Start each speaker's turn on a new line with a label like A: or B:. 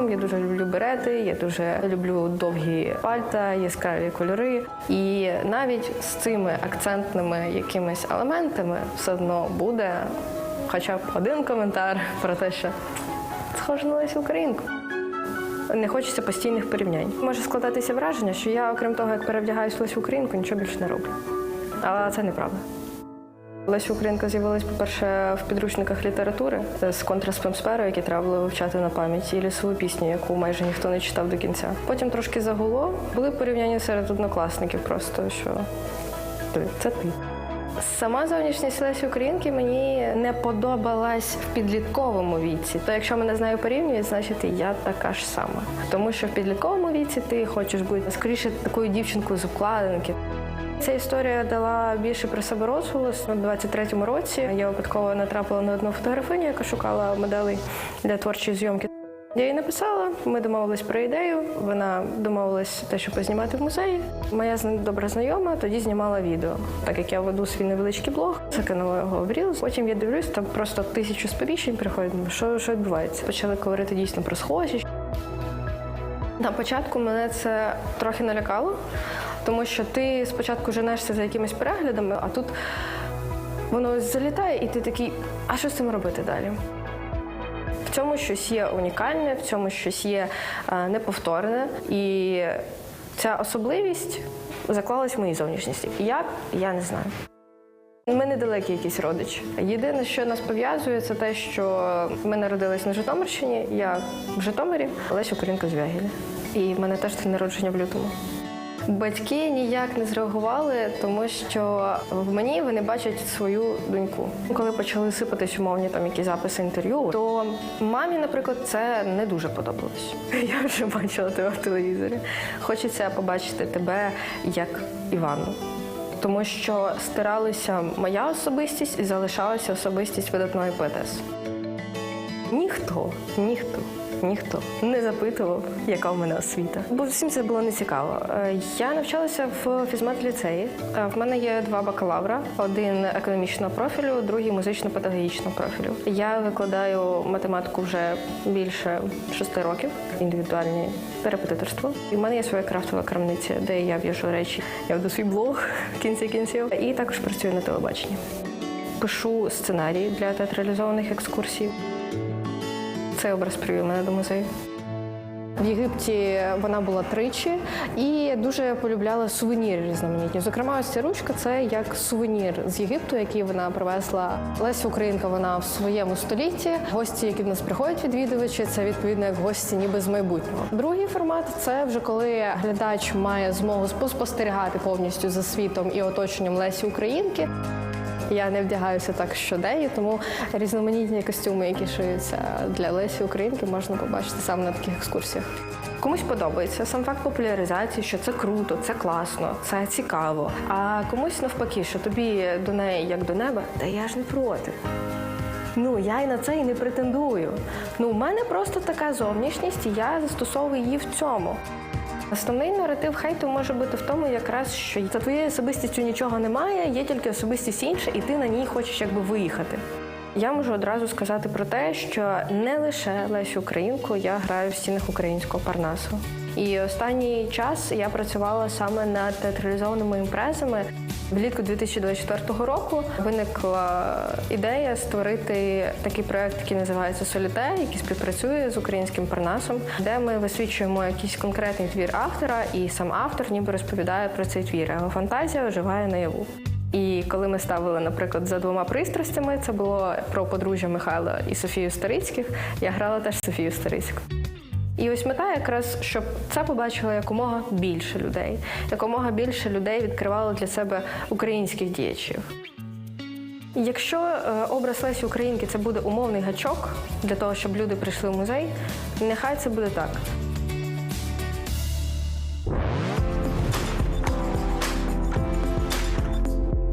A: Я дуже люблю берети, я дуже люблю довгі пальта, яскраві кольори. І навіть з цими акцентними якимись елементами все одно буде хоча б один коментар про те, що схоже на Лесю Українку. Не хочеться постійних порівнянь. Може складатися враження, що я, окрім того, як перевдягаюсь в Лесю Українку, нічого більше не роблю. Але це неправда. Леся Українка з'явилась, по-перше, в підручниках літератури з контраспемсферу, які треба було вивчати на пам'ять, і лісову пісню, яку майже ніхто не читав до кінця. Потім трошки загуло. Були порівняння серед однокласників, просто що ти це ти. Сама зовнішність Лесі Українки мені не подобалась в підлітковому віці. То якщо мене з нею порівнюють, значить і я така ж сама. Тому що в підлітковому віці ти хочеш бути скоріше такою дівчинкою з обкладинки. Ця історія дала більше про себе розголос. У 23-му році я випадково натрапила на одну фотографиню, яка шукала моделей для творчої зйомки. Я їй написала, ми домовились про ідею. Вона домовилась те, що познімати в музеї. Моя добра знайома тоді знімала відео. Так як я веду свій невеличкий блог, закинула його в Reels. Потім я дивлюсь, там просто тисячу сповіщень приходить. Що, що відбувається? Почали говорити дійсно про схожість. На початку мене це трохи налякало, тому що ти спочатку женешся за якимись переглядами, а тут воно залітає, і ти такий, а що з цим робити далі? В цьому щось є унікальне, в цьому щось є е, неповторне, і ця особливість заклалась в моїй зовнішності. Як я не знаю. Ми недалекі якісь родичі. Єдине, що нас пов'язує, це те, що ми народились на Житомирщині, я в Житомирі, Леся Українка з Вягіля. І в мене теж день народження в лютому. Батьки ніяк не зреагували, тому що в мені вони бачать свою доньку. Коли почали сипатись умовні там якісь записи інтерв'ю, то мамі, наприклад, це не дуже подобалось. Я вже бачила тебе в телевізорі. Хочеться побачити тебе як Іванну. Тому що стиралася моя особистість і залишалася особистість видатної поетеси. Ніхто, ніхто, ніхто не запитував, яка в мене освіта. Бо всім це було нецікаво. Е, Я навчалася в фізмат-ліцеї. Е, В мене є два бакалавра: один економічного профілю, другий музично-педагогічного профілю. Я викладаю математику вже більше шести років, індивідуальні репетиторство. І в мене є своя крафтова крамниця, де я в'яжу речі. Я веду свій блог в кінці кінців, і також працюю на телебаченні. Пишу сценарії для театралізованих екскурсій. Цей образ привів мене до музею. В Єгипті вона була тричі і дуже полюбляла сувеніри різноманітні. Зокрема, ось ця ручка це як сувенір з Єгипту, який вона привезла. Леся Українка вона в своєму столітті. Гості, які в нас приходять відвідувачі, це відповідно як гості, ніби з майбутнього. Другий формат це вже коли глядач має змогу спостерігати повністю за світом і оточенням Лесі Українки. Я не вдягаюся так щодень, тому різноманітні костюми, які шиються для Лесі Українки, можна побачити саме на таких екскурсіях. Комусь подобається сам факт популяризації, що це круто, це класно, це цікаво. А комусь навпаки, що тобі до неї як до неба, та я ж не проти. Ну, я і на це і не претендую. Ну, у мене просто така зовнішність, і я застосовую її в цьому. Основний наратив хейту може бути в тому, якраз що за твоєю особистістю нічого немає, є тільки особистість інша, і ти на ній хочеш якби виїхати. Я можу одразу сказати про те, що не лише Лесю Українку я граю в стінах українського парнасу. І останній час я працювала саме над театралізованими імпрезами. Влітку 2024 року виникла ідея створити такий проект, який називається Соліте, який співпрацює з українським парнасом, де ми висвічуємо якийсь конкретний твір автора, і сам автор ніби розповідає про цей твір. Його фантазія оживає наяву. І коли ми ставили, наприклад, за двома пристрастями, це було про подружжя Михайла і Софію Старицьких. Я грала теж Софію Старицьку. І ось мета якраз, щоб це побачило якомога більше людей, якомога більше людей відкривало для себе українських діячів. Якщо е, образ Лесі Українки це буде умовний гачок для того, щоб люди прийшли в музей, нехай це буде так.